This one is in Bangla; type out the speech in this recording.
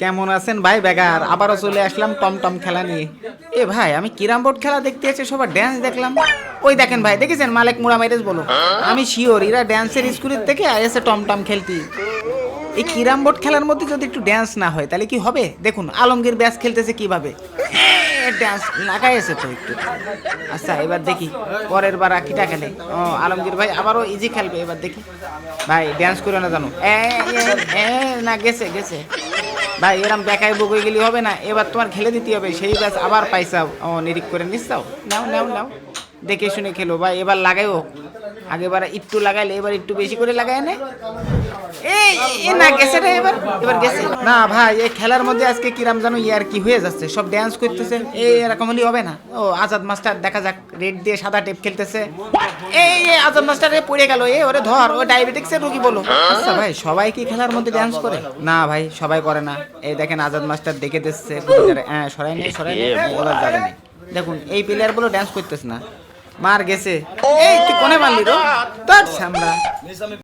কেমন আছেন ভাই বেগার আবারও চলে আসলাম টমটম খেলা নিয়ে। এ ভাই, আমি কিরাম বোর্ড খেলা দেখতে এসে সবার ড্যান্স দেখলাম। ওই দেখেন ভাই, দেখেছেন? মালিক মুড়া মাইরেজ বলো। আমি শিওর এরা ড্যান্সের স্কুলের থেকে এসে টমটম খেলতি। এই কিরাম বোর্ড খেলার মধ্যে যদি একটু ড্যান্স না হয়, তাহলে কি হবে? দেখুন, আলমগীর ব্যাস খেলতেছে কীভাবে? ড্যান্স লাগাইছে তো একটু। আচ্ছা এবার দেখি, পরের বার কিটা খেলে? ও, আলমগীর ভাই আবারও ইজি খেলবে, এবার দেখি। ভাই ড্যান্স করে না জানো? এ না, গেছে গেছে। ভাই, এরম দেখাই বগই গেলে হবে না, এবার তোমার খেলে দিতে হবে, সেই ব্যাস আবার পাইসাও ও নিরিক করে নিস নিচ্ছাও? নাও নাও নাও। দেখে শুনে খেলো, ভাই, এবার লাগাইও। আগেবার একটু লাগাইলে, এবার একটু বেশি করে লাগাই নে। এই না, গেছে রে এবার এবার গেছে। না ভাই, এই খেলার মধ্যে আজকে কিরাম জানো ইয়ার কি হয়ে যাচ্ছে? সব ড্যান্স করতেছে। এই এরকম হলে হবে না। ও, আজাদ মাস্টার দেখা যাক রেড দিয়ে সাদা টেপ খেলতেছে। এই আজাদ মাস্টার এ পড়ে গেল। এ ওরে ধর, ও ডায়াবেটিক্সের রোগী বলো। আচ্ছা ভাই, সবাই কি খেলার মধ্যে ড্যান্স করে? না ভাই, সবাই করে না। এই দেখেন, আজাদ মাস্টার দেখে দিচ্ছে। হ্যাঁ সরাই নেই সরাই নেই ওরা যাবে না। দেখুন, এই প্লেয়ারগুলো ড্যান্স করতেছে না। মার গেছে। এই তুই কোনে মারলি রো? তোর সামরা